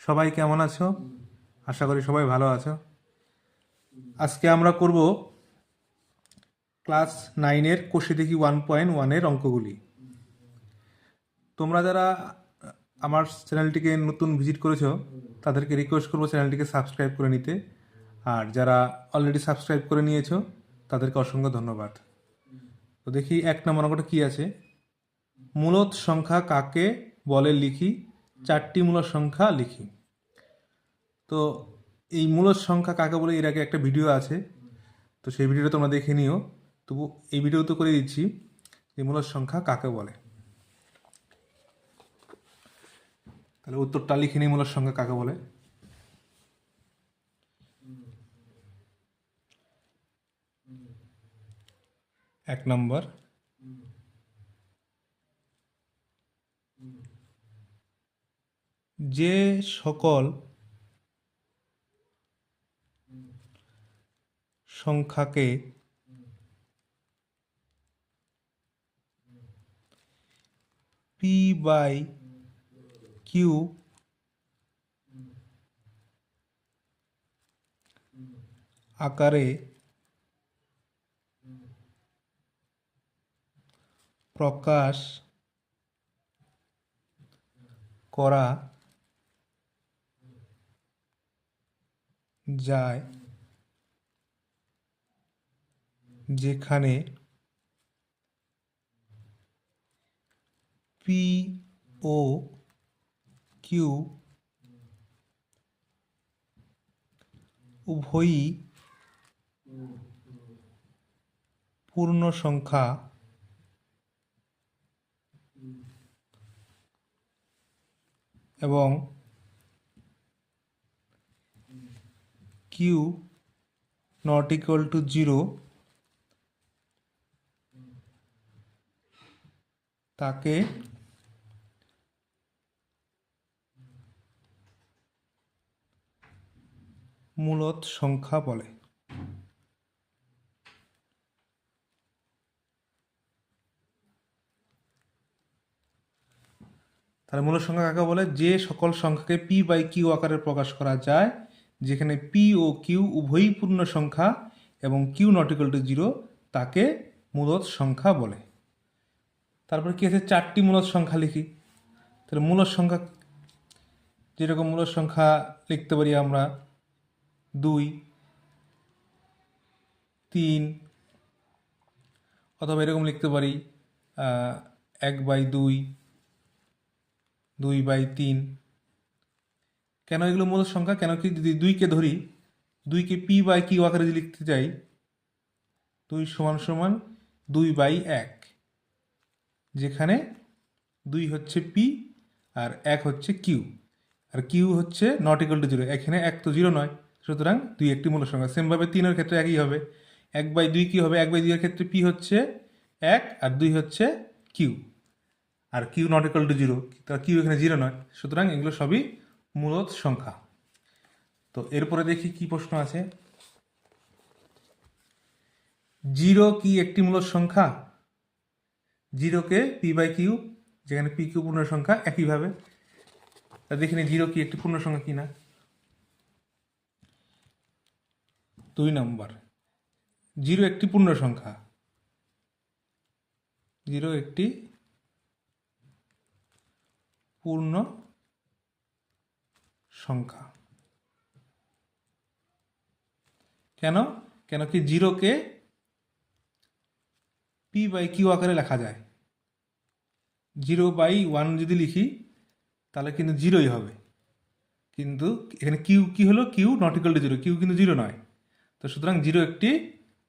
সবাই কেমন আছো? আশা করি সবাই ভালো আছো। আজকে আমরা করব ক্লাস নাইনের কোষে দেখি ওয়ান পয়েন্ট ওয়ানের অঙ্কগুলি। তোমরা যারা আমার চ্যানেলটিকে নতুন ভিজিট করেছ, তাদেরকে রিকোয়েস্ট করব চ্যানেলটিকে সাবস্ক্রাইব করে নিতে। আর যারা অলরেডি সাবস্ক্রাইব করে নিয়েছো, তাদেরকে অসংখ্য ধন্যবাদ। তো দেখি এক নম্বর অঙ্কটা কী আছে? মূলত সংখ্যা কাকে বলে লিখি? চারটি মূলত সংখ্যা লিখি। তো এই মূলত সংখ্যা কাকে বলে? এর আগে একটা ভিডিও আছে, তো সেই ভিডিওটা তোমরা দেখে নিও। তবু এই ভিডিও তো করে দিচ্ছি যে মূলত সংখ্যা কাকে বলে। তাহলে উত্তরটা লিখে নিই মূলত সংখ্যা কাকে বলে। এক নম্বর। যে সকল সংখ্যাকে পি বাই কিউ আকারে প্রকাশ করা যায় যেখানে পি ও কিউ উভয়ই পূর্ণ সংখ্যা এবং Q not equal to zero, তাকে মূলত সংখ্যা বলে। তাহলে মূল সংখ্যা কাকে বলে? যে সকল সংখ্যাকে পি বাই কিউ আকারে প্রকাশ করা যায় যেখানে পি ও কিউ উভয়ই পূর্ণ সংখ্যা এবং কিউ নট টু জিরো তাকে মূলত সংখ্যা বলে। তারপর কি আছে? চারটি মূলত সংখ্যা লিখি। তাহলে মূলত সংখ্যা, যেরকম মূলত সংখ্যা লিখতে পারি আমরা, দুই, তিন, অথবা এরকম লিখতে পারি এক বাই দুই দুই বাই তিন কেন এগুলো মূল সংখ্যা? কেন কি যদি দুইকে ধরি দুইকে পি বাই কিউ আকারে যদি লিখতে চাই, দুই সমান সমান দুই বাই এক, যেখানে দুই হচ্ছে পি আর এক হচ্ছে কিউ আর কিউ হচ্ছে নট ইকুয়াল টু জিরো এখানে এক তো জিরো নয়, সুতরাং দুই একটি মূল সংখ্যা। সেমভাবে তিনের ক্ষেত্রে একই হবে। এক বাই দুই কি হবে? এক বাই দুইয়ের ক্ষেত্রে পি হচ্ছে এক আর দুই হচ্ছে Q R Q not equal to zero Q এখানে জিরো নয়, সুতরাং এগুলো সবই মূলত সংখ্যা। তো এরপরে দেখি কি প্রশ্ন আছে। জিরো কি একটি মূলত সংখ্যা? জিরোকে পি বাই কিউ যেখানে পি কিউ পূর্ণ সংখ্যা একইভাবে। তা দেখে জিরো কি একটি পূর্ণ সংখ্যা কিনা? দুই নম্বর। জিরো একটি পূর্ণ সংখ্যা। জিরো একটি পূর্ণ সংখ্যা। কেন? কেন কি জিরোকে পি বাই কিউ আকারে লেখা যায়? জিরো বাই ওয়ান যদি লিখি, তাহলে কিন্তু জিরোই হবে। কিন্তু এখানে কিউ কি হলো? Q not equal to zero Q কিন্তু জিরো নয়। তো সুতরাং জিরো একটি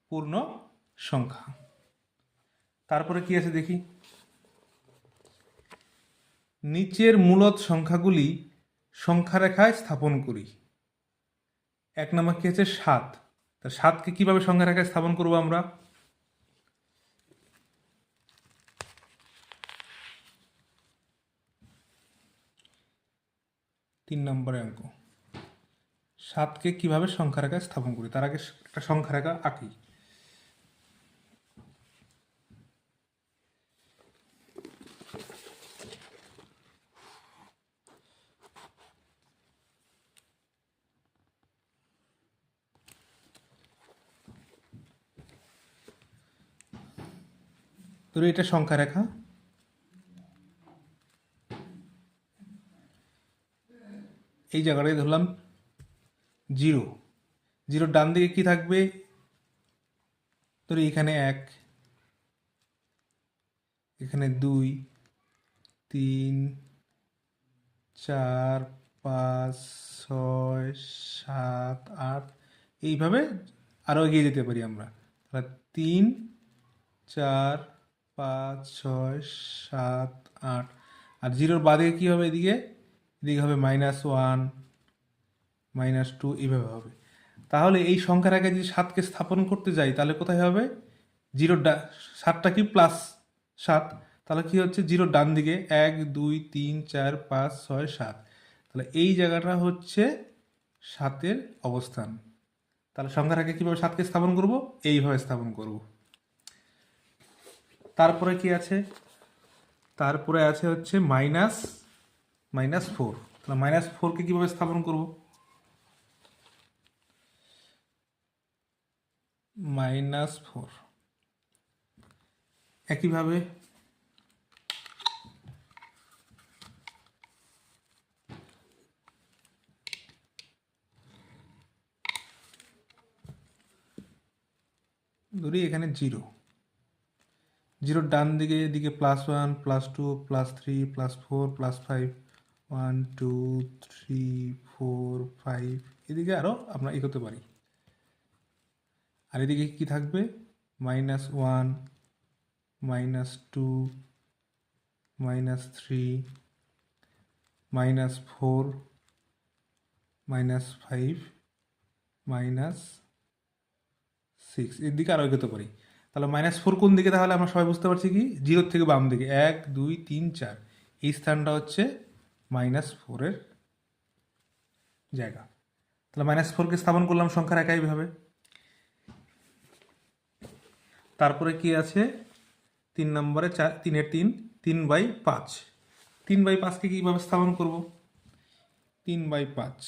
পূর্ণ সংখ্যা। তারপরে কি আছে দেখি? নিচের মূলত সংখ্যাগুলি সংখ্যারেখায় স্থাপন করি। এক নম্বর কি হচ্ছে সাত? তা সাতকে কীভাবে সংখ্যারেখায় স্থাপন করব আমরা? তিন নম্বরে অঙ্ক। সাতকে কীভাবে সংখ্যা রেখায় স্থাপন করি? তার আগে একটা সংখ্যা রেখা আঁকি। ধরো এটা সংখ্যা রেখা। এই জায়গাটায় ধরলাম জিরো। জিরোর ডান দিকে কি থাকবে? ধরো এখানে এক, এখানে দুই, তিন, চার, পাঁচ, ছয়, সাত, আট। এইভাবে আরও এগিয়ে যেতে পারি আমরা। তাহলে তিন, চার পাঁচ, ছয়, সাত, আট। আর জিরোর বাদে কী হবে এদিকে? এদিকে হবে মাইনাস ওয়ান মাইনাস টু এইভাবে হবে। তাহলে এই সংখ্যার আগে যদি সাতকে স্থাপন করতে যাই, তাহলে কোথায় হবে? জিরোর ডা সাতটা কি প্লাস সাত? তাহলে কি হচ্ছে? জিরোর ডান দিকে এক, দুই, তিন, চার, পাঁচ, ছয়, সাত। তাহলে এই জায়গাটা হচ্ছে সাতের অবস্থান। তাহলে সংখ্যার আগে কীভাবে সাতকে স্থাপন করব? এইভাবে স্থাপন করব। তারপরে কি আছে? তারপরে আছে হচ্ছে মাইনাস মাইনাস ফোর। তাহলে মাইনাস ফোরকে কীভাবে স্থাপন করব? Minus four. একইভাবে ধরি এখানে জিরো। জিরোর ডান দিকে, এদিকে plus one plus two plus three plus four plus five one two three four five এদিকে আরও আমরা এগোতে পারি। আর এদিকে কি থাকবে? Minus one minus two minus three minus four minus five minus six এর দিকে আরও এগোতে পারি। তাহলে মাইনাস ফোর কোন দিকে তাহলে আমরা সবাই বুঝতে পারছি কি? জিরোর থেকে বাম দিকে। এক, দুই, তিন, চার। এই স্থানটা হচ্ছে মাইনাস ফোরের জায়গা। তাহলে মাইনাস ফোরকে স্থাপন করলাম সংখ্যার একাইভাবে তারপরে কি আছে? তিন নম্বরে চার, তিনের তিন তিন বাই পাঁচ। তিন বাই পাঁচকে কীভাবে স্থাপন করব? তিন বাই পাঁচ।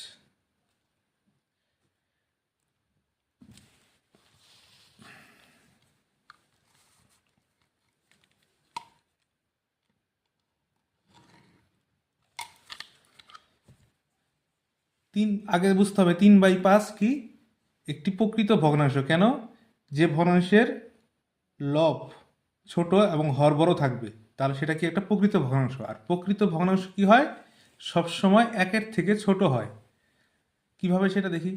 তিন, আগে বুঝতে হবে তিন বাই পাঁচ কি? একটি প্রকৃত ভগ্নাংশ। কেন? যে ভগ্নাংশের লব ছোট এবং হর বড় থাকবে, তাহলে সেটা কি একটা প্রকৃত ভগ্নাংশ? আর প্রকৃত ভগ্নাংশ কি হয়? সব সময় একের থেকে ছোট হয়। কীভাবে সেটা দেখি?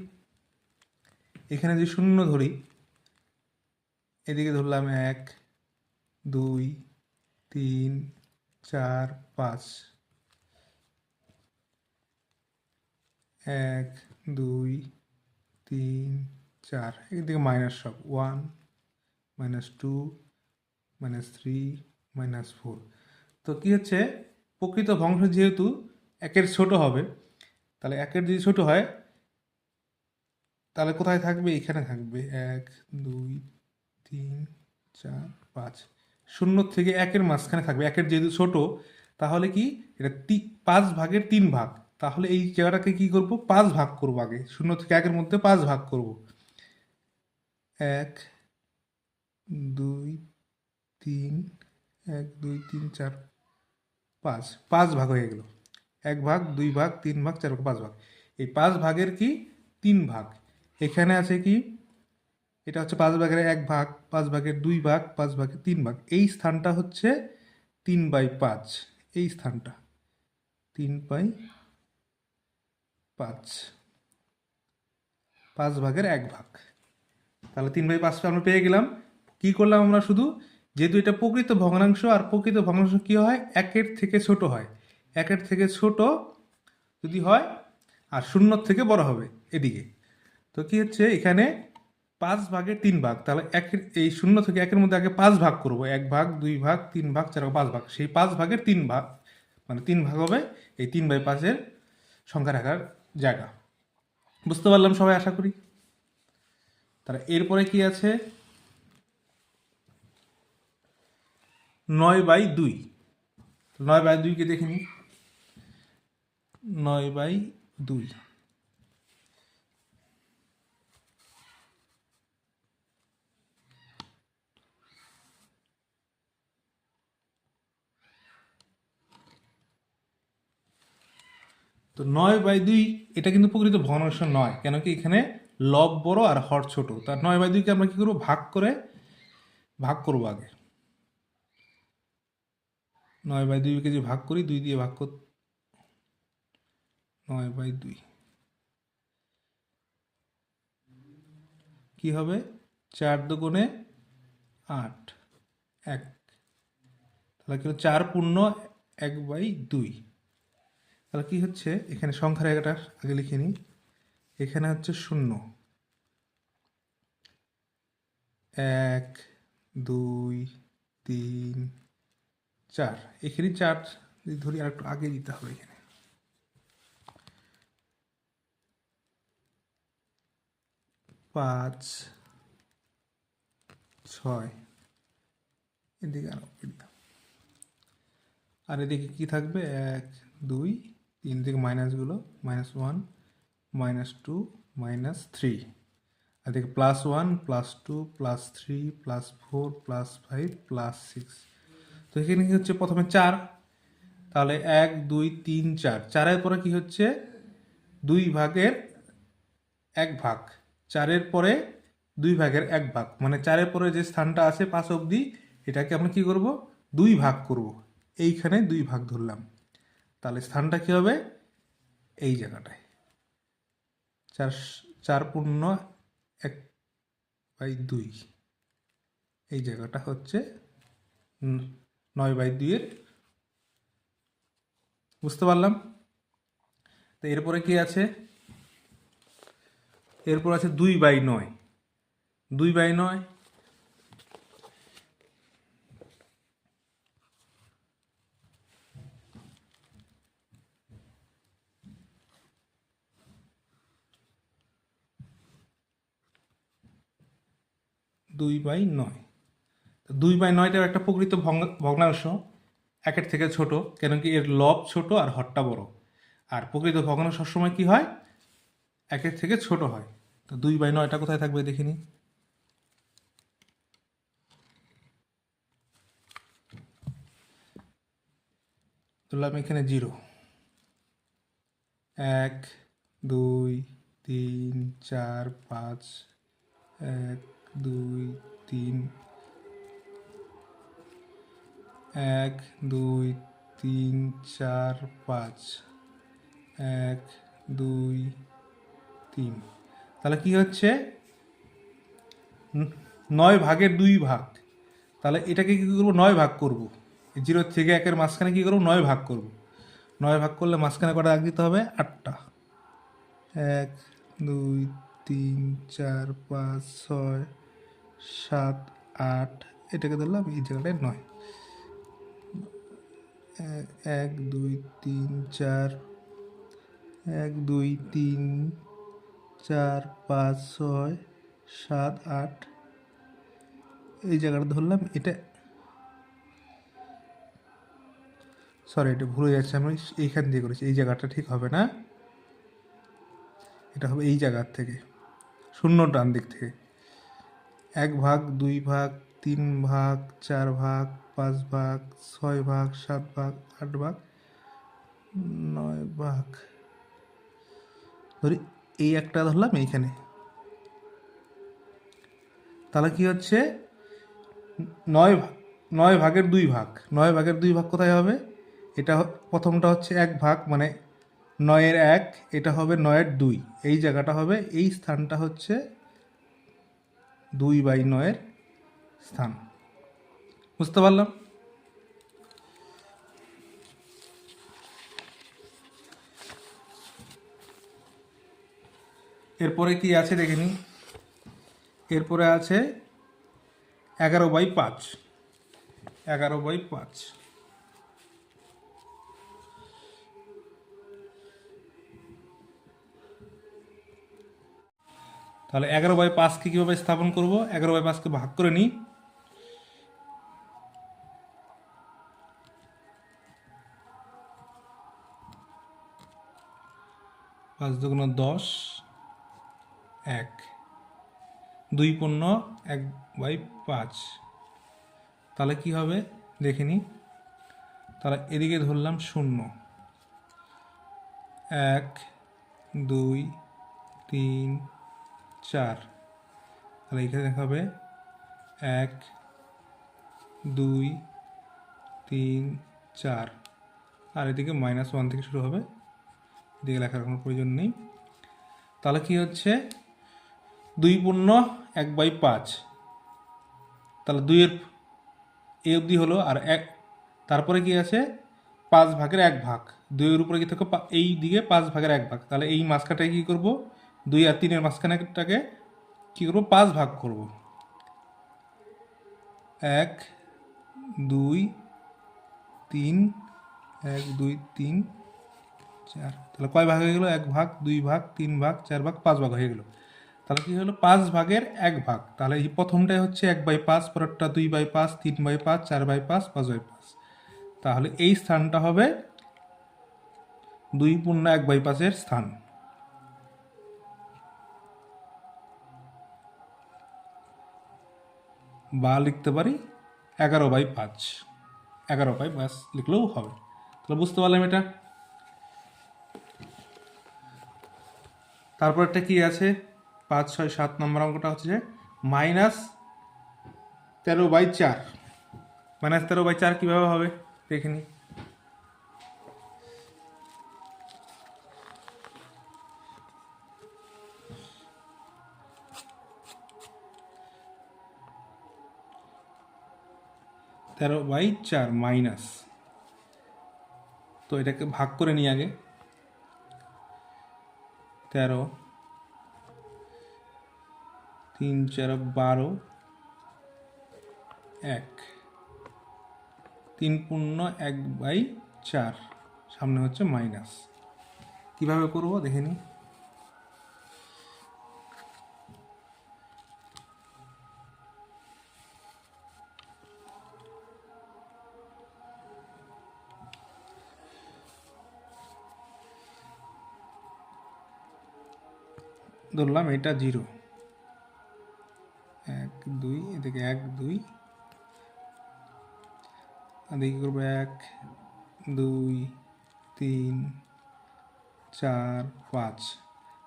এখানে যদি শূন্য ধরি, এদিকে ধরলাম এক, দুই, তিন, চার, পাঁচ। এক, দুই, তিন, চার। এদিকে মাইনাস সব। One minus two minus three minus four তো কী হচ্ছে? প্রকৃত ভগ্নাংশ যেহেতু একের ছোট হবে, তাহলে একের যদি ছোট হয়, তাহলে কোথায় থাকবে? এখানে থাকবে। এক, দুই, তিন, চার, পাঁচ। শূন্য থেকে একের মাঝখানে থাকবে। একের যেহেতু ছোট, তাহলে কি? এটা পাঁচ ভাগের তিন ভাগ। তাহলে এই জায়গাটাকে কি করব? পাঁচ ভাগ করব আগে। শূন্য থেকে একের মধ্যে পাঁচ ভাগ করব। এক, দুই, তিন, এক, দুই, তিন, চার, পাঁচ। পাঁচ ভাগ হয়ে গেল। এক ভাগ, দুই ভাগ, তিন ভাগ, চার ভাগ, পাঁচ ভাগ। এই পাঁচ ভাগের কি? তিন ভাগ। এখানে আছে কি? এটা হচ্ছে পাঁচ ভাগের এক ভাগ, পাঁচ ভাগের দুই ভাগ, পাঁচ ভাগের তিন ভাগ। এই স্থানটা হচ্ছে তিন বাই পাঁচ। এই স্থানটা। তিন বাই পাঁচ। পাঁচ ভাগের এক ভাগ। তাহলে তিন বাই পাঁচটা আমরা পেয়ে গেলাম। কি করলাম আমরা শুধু? যেহেতু এটা প্রকৃত ভগ্নাংশ, আর প্রকৃত ভগ্নাংশ কি হয়? একের থেকে ছোট হয়। একের থেকে ছোট যদি হয়, আর শূন্যর থেকে বড় হবে এদিকে। তো কি হচ্ছে? এখানে পাঁচ ভাগের তিন ভাগ। তাহলে একের, এই শূন্য থেকে একের মধ্যে আগে পাঁচ ভাগ করব। এক ভাগ, দুই ভাগ, তিন ভাগ, চার ভাগ, পাঁচ ভাগ। সেই পাঁচ ভাগের তিন ভাগ মানে তিন ভাগ হবে এই তিন বাই পাঁচের সংখ্যা রাখার জায়গা। বুঝতে পারলাম সবাই আশা করি? তারা এরপরে কি আছে? নয় বাই দুই। নয় বাই দুইকে দেখে নিই। নয় বাই দুই। তো নয় বাই দুই, এটা কিন্তু প্রকৃত ভগ্নাংশ নয় কেন কি এখানে লব বড় আর হর ছোট। তার নয় বাই দুইকে আমরা কি করব? ভাগ করে, ভাগ করব আগে। নয় বাই দুইকে যে ভাগ করি, দুই দিয়ে ভাগ কর, নয় বাই দুই। কি হবে? চার দুগুণে আট, এক। তাহলে কি হলো? চার পূর্ণ এক বাই দুই। তাহলে কি হচ্ছে? এখানে সংখ্যার একটা আগে লিখে নিই। এখানে হচ্ছে শূন্য। এক, দুই, তিন, চার। এখানে চার যদি ধরি আর একটু আগে দিতে হবে এখানে। পাঁচ, ছয়। এদিকে আর এদিকে কি থাকবে? এক, দুই তিন থেকে মাইনাসগুলো minus one minus two minus three আর এদিকে plus one plus two plus three plus four plus five plus six তো এখানে কি হচ্ছে? প্রথমে চার। তাহলে এক, দুই, তিন, চার। চারের পরে কি হচ্ছে? দুই ভাগের এক ভাগ। চারের পরে দুই ভাগের এক ভাগ। মানে চারের পরে যে স্থানটা আছে পাঁচ অবধি, এটাকে আমরা কি করব? দুই ভাগ করব। এইখানে দুই ভাগ ধরলাম। তাহলে স্থানটা কি হবে? এই জায়গাটায়। চার চার পূর্ণ এক বাই দুই। এই জায়গাটা হচ্ছে নয় বাই দুইয়ের। বুঝতে পারলাম? তো এরপরে কি আছে? এরপর আছে দুই বাই নয়। দুই বাই নয় দুই বাই নয়। তো দুই বাই নয়টার একটা প্রকৃত ভগ্ন- ভগ্নাংশ, একের থেকে ছোট কেন কি এর লব ছোট আর হরটা বড়। আর প্রকৃত ভগ্নাংশ সবসময় কি হয়? একের থেকে ছোট হয়। তো দুই বাই নয়টা কোথায় থাকবে দেখিনি? ধরলাম এখানে জিরো। এক, দুই, তিন, চার, পাঁচ, এক দুই, তিন। এক, দুই, তিন, চার, পাঁচ। এক, দুই, তিন। তাহলে কি হচ্ছে? নয় ভাগের দুই ভাগ। তাহলে এটাকে কি করব? নয় ভাগ করব। জিরো থেকে একের মাঝখানে কি করব? নয় ভাগ করব। নয় ভাগ করলে মাঝখানে কটা দাগ দিতে হবে? আটটা। এক, দুই, তিন, চার, পাঁচ, ছয় সাত, আট, এটাকে ধরলাম এই জায়গাটায় নয়। এক- দুই, তিন, চার, এক, দুই, তিন, চার, পাঁচ, ছয়, সাত, আট, এই জায়গাটা ধরলাম, এটা সরি, এটা ভুলে যাচ্ছে, আমি এইখান দিয়ে করেছি, এই জায়গাটা ঠিক হবে না? এটা হবে এই জায়গার থেকে, শূন্য ডান দিক থেকে। এক ভাগ, দুই ভাগ, তিন ভাগ, চার ভাগ, পাঁচ ভাগ, ছয় ভাগ, সাত ভাগ, আট ভাগ, নয় ভাগ। ধরি, এই একটা ধরলাম এইখানে। তাহলে কি হচ্ছে? নয় নয় ভাগের দুই ভাগ। নয় ভাগের দুই ভাগ কোথায় হবে? এটা প্রথমটা হচ্ছে এক ভাগ মানে নয়ের এক, এটা হবে নয়ের দুই। এই জায়গাটা হবে, এই স্থানটা হচ্ছে দুই বাই নয়ের স্থান। বুঝতে পারলাম? এরপরে কি আছে দেখে নিই। এরপরে আছে এগারো বাই পাঁচ। এগারো বাই পাঁচ। তাহলে এগারো বাই পাঁচকে কীভাবে স্থাপন করব? এগারো বাই পাঁচকে ভাগ করে নিই। পাঁচ দুগুণ দশ, এক। দুই পূর্ণ এক বাই পাঁচ। তাহলে কি হবে? দেখে নিই। তাহলে এদিকে ধরলাম শূন্য। এক, দুই, তিন চার। তাহলে এখানে দেখা হবে এক, দুই, তিন, চার। আর এদিকে মাইনাস ওয়ান থেকে শুরু হবে। এদিকে লেখার কোনো প্রয়োজন নেই। তাহলে কি হচ্ছে? দুই পূর্ণ এক বাই পাঁচ। তাহলে দুইয়ের এ অবধি হলো আর এক, তারপরে কি আছে? পাঁচ ভাগের এক ভাগ। দুইয়ের উপরে কি থাকে? পা- এই দিকে পাঁচ ভাগের এক ভাগ। তাহলে এই মাঝখানটাকে কী করব? দুই আর তিনের মাঝখানেটাকে কী করব? পাঁচ ভাগ করব। এক, দুই, তিন, এক, দুই, তিন, চার। তাহলে কয় ভাগ হয়ে গেলো? এক ভাগ, দুই ভাগ, তিন ভাগ, চার ভাগ, পাঁচ ভাগ হয়ে গেলো। তাহলে কি হলো? পাঁচ ভাগের এক ভাগ। তাহলে এই প্রথমটাই হচ্ছে এক বাই পাঁচ, পরেরটা দুই বাই পাঁচ, তিন বাই পাঁচ, চার বাই পাঁচ পাঁচ বাই পাঁচ। তাহলে এই স্থানটা হবে দুই পূর্ণ এক বাই পাঁচের স্থান। বা লিখতে পারি এগারো বাই পাঁচ। এগারো বাই পাঁচ লিখলেও হবে। তাহলে বুঝতে পারলাম এটা? তারপর তারপরটা কি আছে? পাঁচ, ছয়, সাত নম্বর অঙ্কটা হচ্ছে যে মাইনাস তেরো বাই চার। মাইনাস তেরো বাই চার কীভাবে হবে? দেখে নিই তেরো বাই চার মাইনাস তো এটাকে ভাগ করে নিই আগে। তেরো, তিন, চার, বারো, এক। তিন পূর্ণ এক বাই চার, সামনে হচ্ছে মাইনাস কীভাবে করব? দেখে নিই। ধরলাম এটা জিরো। এক, দুই, এদিকে এক, দুই। এদিকে করব এক, দুই, তিন, চার, পাঁচ।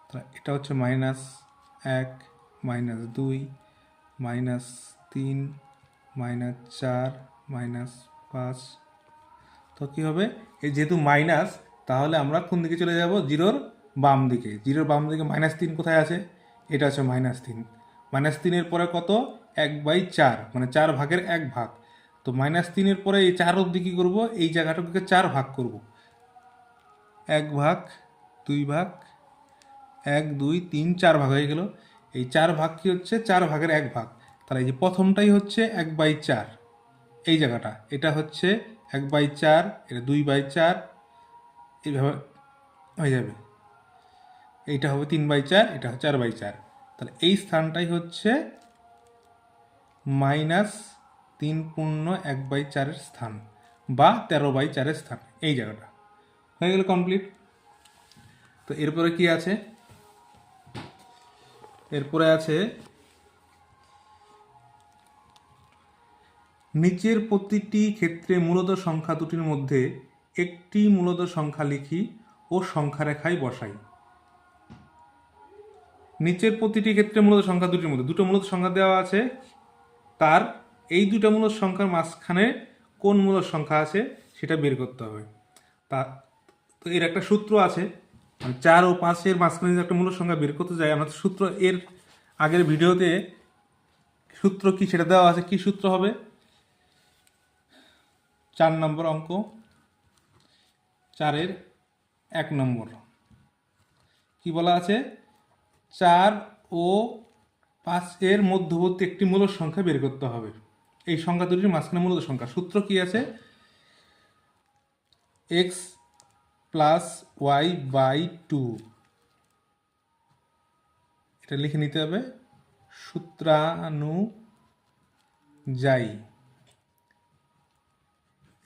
তাহলে এটা হচ্ছে মাইনাস এক, মাইনাস দুই, মাইনাস তিন, মাইনাস চার, মাইনাস পাঁচ। তো কী হবে? এই যেহেতু মাইনাস, তাহলে আমরা কোন দিকে চলে যাব? জিরোর বাম দিকে, জিরোর বাম দিকে মাইনাস তিন কোথায় আছে? এটা আছে মাইনাস তিন। মাইনাস তিনের পরে কত? এক বাই চার মানে চার ভাগের এক ভাগ। তো মাইনাস তিনের পরে এই চার অবধি কী করব? এই জায়গাটাকে চার ভাগ করব। এক ভাগ, দুই ভাগ, এক, দুই, তিন, চার ভাগ হয়ে গেল। এই চার ভাগ কি হচ্ছে? চার ভাগের এক ভাগ। তাহলে এই যে প্রথমটাই হচ্ছে এক বাই চার। এই জায়গাটা, এটা হচ্ছে এক বাই চার, এটা দুই বাই চার, এইভাবে হয়ে যাবে। এইটা হবে তিন বাই চার, এটা হচ্ছে চার বাই চার। তাহলে এই স্থানটাই হচ্ছে মাইনাস তিন পূর্ণ এক বাই চারের স্থান বা তেরো বাই চারের স্থান, এই জায়গাটা। হয়ে গেল কমপ্লিট। তো এরপরে কি আছে? এরপরে আছে নিচের প্রতিটি ক্ষেত্রে মূলত সংখ্যা দুটির মধ্যে একটি মূলত সংখ্যা লিখি ও সংখ্যা রেখায় বসাই। নিচের প্রতিটি ক্ষেত্রে মূলত সংখ্যা দুটির মধ্যে। দুটো মূলত সংখ্যা দেওয়া আছে। তার এই দুটো মূলত সংখ্যার মাঝখানে কোন মূলত সংখ্যা আছে সেটা বের করতে হবে। তা, তো এর একটা সূত্র আছে। মানে চার ও পাঁচের মাঝখানে যদি একটা মূলত সংখ্যা বের করতে যাই, আমরা সূত্র এর আগের ভিডিওতে সূত্র কি সেটা দেওয়া আছে, কি সূত্র হবে? চার নম্বর অঙ্ক, চারের এক নম্বর। কি বলা আছে? চার ও পাঁচ এর মধ্যবর্তী একটি মূলদ সংখ্যা বের করতে হবে। এই সংখ্যা দুটির মাঝখানে মূলত সংখ্যা। সূত্র কি আছে? X plus Y by two. এটা লিখে নিতে হবে। সূত্রানুযায়ী।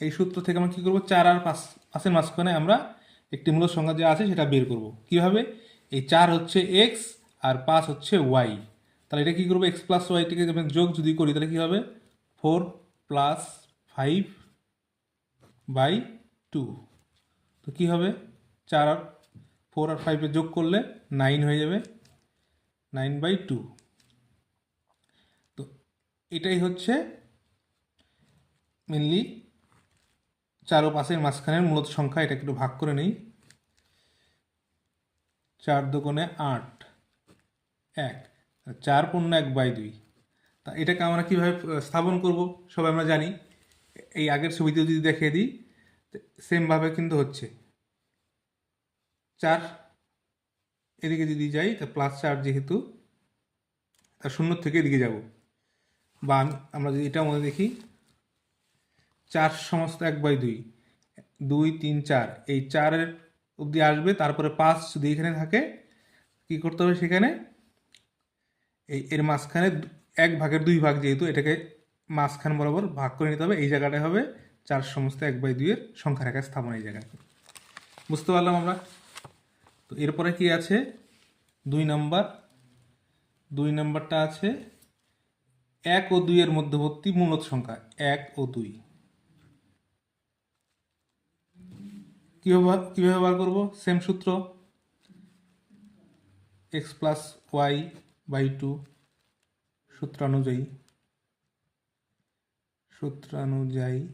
এই সূত্র থেকে আমরা কী করব? চার আর পাঁচ, পাঁচের মাঝখানে আমরা একটি মূল সংখ্যা যা আছে সেটা বের করব। কীভাবে? এই চার হচ্ছে এক্স আর পাঁচ হচ্ছে ওয়াই তাহলে এটা কী করব? এক্স প্লাস ওয়াইটিকে যোগ যদি করি, তাহলে কী হবে? Four plus five by two তো কী হবে? চার আর ফোর আর ফাইভে যোগ করলে নাইন হয়ে যাবে। নাইন বাই টু তো এটাই হচ্ছে মেনলি চার পাশের মাঝখানের মূলত সংখ্যা। এটাকে একটু ভাগ করে নেই। চার দোকানে আট, এক। চার পূর্ণ এক বাই দুই। তা এটাকে আমরা কীভাবে স্থাপন করব সবাই আমরা জানি। এই আগের ছবিতে যদি দেখিয়ে দিই সেমভাবে কিন্তু হচ্ছে। চার, এদিকে যদি যাই, তা প্লাস চার যেহেতু, তা শূন্য থেকে এদিকে যাব। বা আমরা যদি এটা মনে দেখি, চার সমস্ত এক বাই দুই দুই, তিন, চার। এই চারের অবধি আসবে, তারপরে পাঁচ যদি এখানে থাকে, কি করতে হবে সেখানে? এই এর মাঝখানে এক ভাগের দুই ভাগ যেহেতু, এটাকে মাঝখান বরাবর ভাগ করে নিতে হবে, এই জায়গাটায় হবে চার সমস্ত এক বাই দুইয়ের সংখ্যা রেখা স্থাপন এই জায়গায়। বুঝতে পারলাম আমরা? তো এরপরে কি আছে? দুই নাম্বার, দুই নাম্বারটা আছে এক ও দুইয়ের মধ্যবর্তী মূলত সংখ্যা, এক ও দুই। কীভাবে কীভাবে বার করব? সেম সূত্র। X plus Y by two সূত্রানুযায়ী। সূত্রানুযায়ী।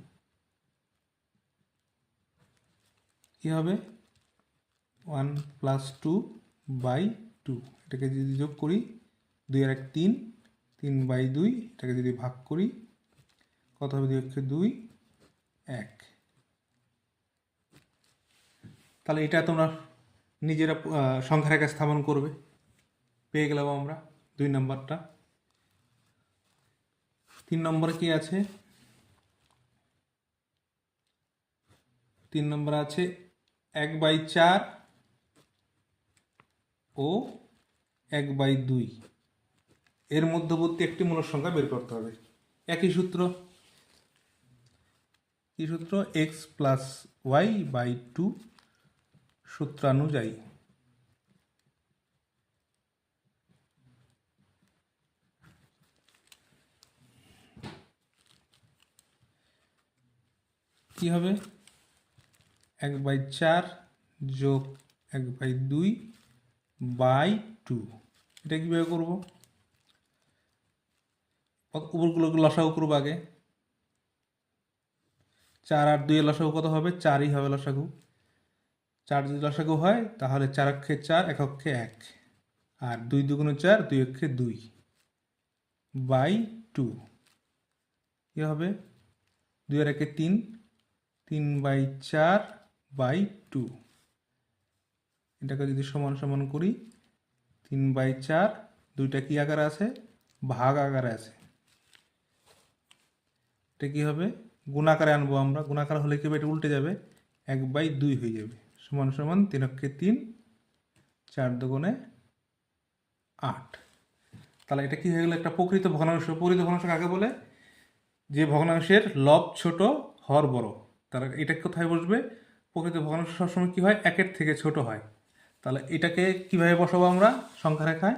কী হবে? One plus two by two এটাকে যদি যোগ করি, দুই আর এক তিন। তিন বাই দুই, এটাকে যদি ভাগ করি, কত হবে দুই হচ্ছে দুই? এক। তাহলে এটা তোমরা নিজেরা সংখ্যা রেখা স্থাপন করবে। পেয়ে গেলাম আমরা দুই নম্বরটা। তিন নম্বরে কি আছে? তিন নম্বর আছে এক বাই চার ও এক বাই দুই। এর মধ্যবর্তী একটি মূল সংখ্যা বের করতে হবে। একই সূত্র। কি সূত্র? X plus Y by two সূত্রানুযায়ী। কি হবে? এক বাই চার যোগ এক বাই দুই বাই টু। এটা কীভাবে করব? উপরগুলোকে লসাগু করব আগে। চার আর দুই লসাগু কত হবে? চারই হবে লসাগু। চার যদি লসাগু হয়, তাহলে চার অক্ষে চার, এক অক্ষে এক। আর দুই দুগুণে চার, দুই অক্ষে দুই বাই টু। কী হবে? দুই আর একে তিন তিন বাই চার বাই টু। এটাকে যদি সমান সমান করি, তিন বাই চার, দুইটা কি আকারে আছে? ভাগ আকারে আছে। এটা কী হবে? গুণাকারে আনব আমরা। গুণাকার হলে কি এটা উল্টে যাবে। এক বাই দুই হয়ে যাবে। সমান সমান তিন অক্ষে তিন, চার দুগুণে আট। তাহলে এটা কি হয়ে গেলো? একটা প্রকৃত ভগ্নাংশ। প্রকৃত ভগ্নাংশ কাকে বলে? যে ভগ্নাংশের লব ছোট, হর বড়। তাহলে এটা কোথায় বসবে? প্রকৃত ভগ্নাংশ সবসময় কী হয়? একের থেকে ছোট হয়। তাহলে এটাকে কীভাবে বসাবো আমরা? সংখ্যা রেখায়?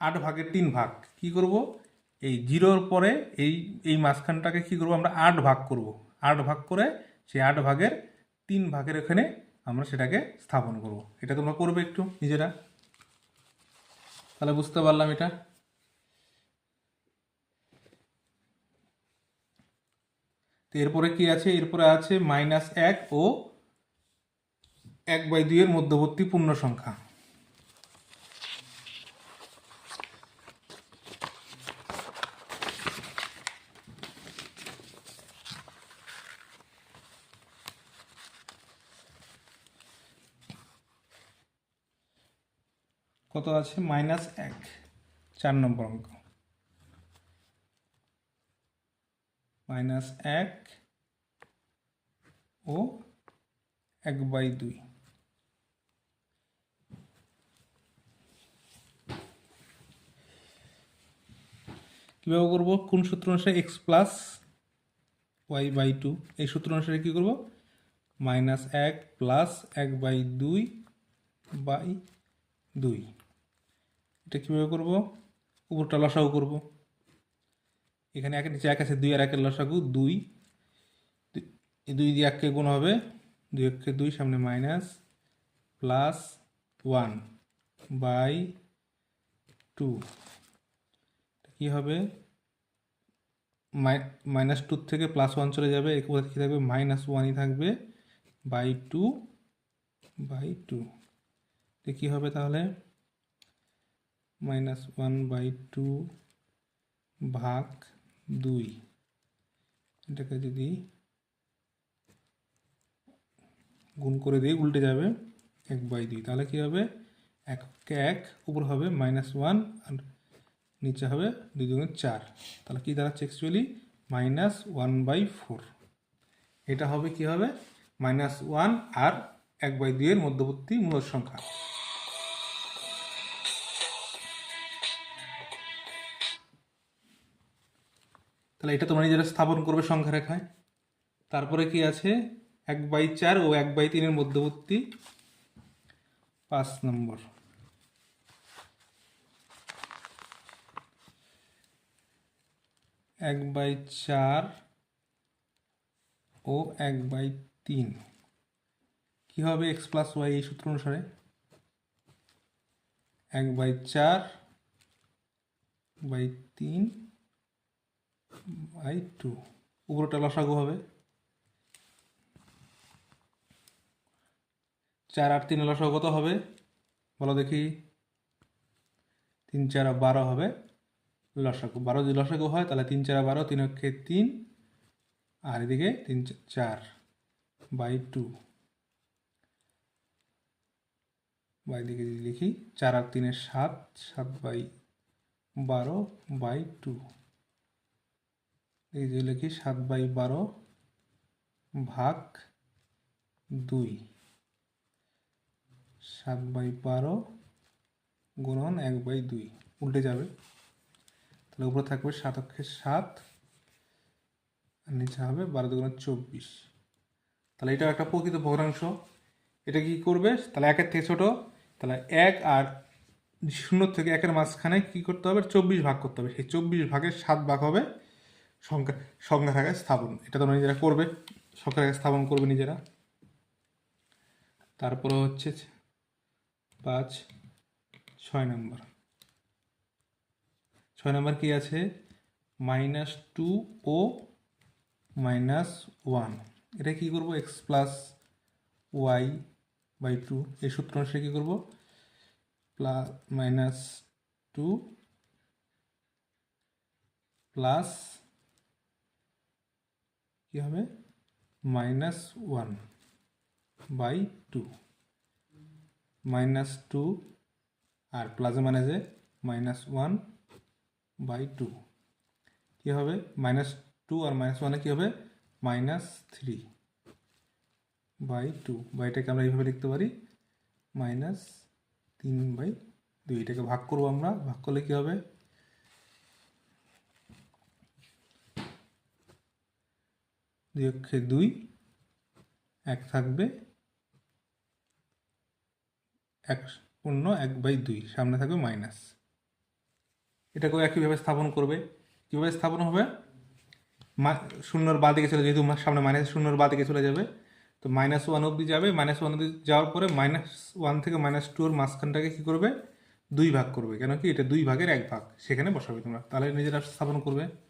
আট ভাগের তিন ভাগ। কি করব? এই জিরোর পরে এই এই মাঝখানটাকে কি করব? আমরা আট ভাগ করব। আট ভাগ করে সেই আট ভাগের তিন ভাগের এখানে আমরা সেটাকে স্থাপন করব। এটা তোমরা করবে একটু নিজেরা। তাহলে বুঝতে পারলাম এটা। তো এরপরে কি আছে? এরপরে আছে মাইনাস এক ও এক বাই দুইয়ের মধ্যবর্তী পূর্ণ সংখ্যা কত আছে? মাইনাস এক। চার নম্বর অঙ্ক। মাইনাস এক ও এক বাই দুই। কীভাবে করব? কোন সূত্র অনুসারে X plus Y by two এই সূত্র অনুসারে কী করব? মাইনাস এক প্লাস এক বাই দুই বাই দুই। এটা কীভাবে করব? উপরটা লসাগু করব। এখানে একের নিচে এক আছে দুই আর একের লসাগু দুই। দুই- দিয়ে এককে গুণ হবে দুই এককে দুই, সামনে minus plus one by two. কী হবে? মাইনাস টু থেকে প্লাস ওয়ান চলে যাবে। এরপরে কী থাকবে? মাইনাস ওয়ানই থাকবে বাই টু বাই টু। কী হবে তাহলে? মাইনাস ওয়ান বাই টু ভাগ দুই। এটাকে যদি গুণ করে দিয়ে উল্টে যাবে এক বাই দুই, তাহলে কী হবে? এককে এক, উপর হবে মাইনাস ওয়ান আর নিচে হবে দুই দুগুণে চার। তাহলে কী দাঁড়াচ্ছে actually minus one by four এটা হবে কি হবে? মাইনাস ওয়ান আর এক বাই দুইয়ের মধ্যবর্তী মূলদ সংখ্যা। তাহলে এটা তোমরা নিজেরা স্থাপন করবে সংখ্যা রেখায় তারপরে কি আছে? এক বাই চার ও এক বাই তিনের মধ্যবর্তী পাঁচ নম্বর। এক বাই চার ও এক বাই তিন। কী হবে এক্স প্লাস ওয়াই এই সূত্র অনুসারে? এক বাই চার, বাই তিন বাই টু উপরটা লসাগু হবে। চার আর তিন লসাগু কত হবে? বলো দেখি। তিন চার বারো হবে লসাগু। বারো যদি লসাগু হয়, তাহলে তিন চার বারো, তিন অক্ষে তিন, আর এদিকে তিন চার বাই টু। বাই দিকে যদি লিখি, চার আর তিনের সাত সাত বাই বারো, বাই টু। এই যে লিখি সাত বাই বারো ভাগ দুই। সাত বাই বারো গুণন এক বাই দুই। উল্টে যাবে। তাহলে উপরে থাকবে সাত অক্ষে সাত, আর নিচে হবে বারো দুগুণে চব্বিশ। তাহলে এটা একটা প্রকৃত ভগ্নাংশ। এটা কি করবে? তাহলে একের থেকে ছোট, তাহলে এক আর শূন্য থেকে একের মাঝখানে কি করতে হবে? চব্বিশ ভাগ করতে হবে। সেই চব্বিশ ভাগের সাত ভাগ হবে সংখ্যা সংখ্যা স্থাপন। এটা তোমরা নিজেরা করবে, সংখ্যা রেখায় স্থাপন করবে নিজেরা। তারপরে হচ্ছে পাঁচ, ছয় নম্বর। ছয় নম্বর কি আছে? মাইনাস টু ও মাইনাস ওয়ান। এটা কি করব? X plus Y by two. এই সূত্র অনুসারে কী করব? প্লাস মাইনাস টু প্লাস কী হবে? Minus one by two minus two আর প্লাসে মানে যে মাইনাস ওয়ান বাই টু কী হবে? মাইনাস টু আর মাইনাস ওয়ানে কী হবে? মাইনাস থ্রি বাই টু বা এটাকে আমরা এইভাবে লিখতে পারি। মাইনাস তিন বাই দুই। এটাকে ভাগ করব আমরা। ভাগ করলে কী হবে? দুই অক্ষে দুই, এক থাকবে, এক পূর্ণ এক বাই দুই, সামনে থাকবে মাইনাস। এটাকেও একইভাবে স্থাপন করবে। কীভাবে স্থাপন হবে? মা- শূন্যর বা দিকে চলে, যেহেতু সামনে মাইনাস, শূন্যর বা দিকে চলে যাবে। তো মাইনাস ওয়ান অবধি যাবে, মাইনাস ওয়ান অবধি যাওয়ার পরে মাইনাস ওয়ান থেকে মাইনাস টু এর মাঝখানটাকে কী করবে? দুই ভাগ করবে। কেন কি? এটা দুই ভাগের এক ভাগ, সেখানে বসাবে তোমরা। তাহলে নিজেরা স্থাপন করবে।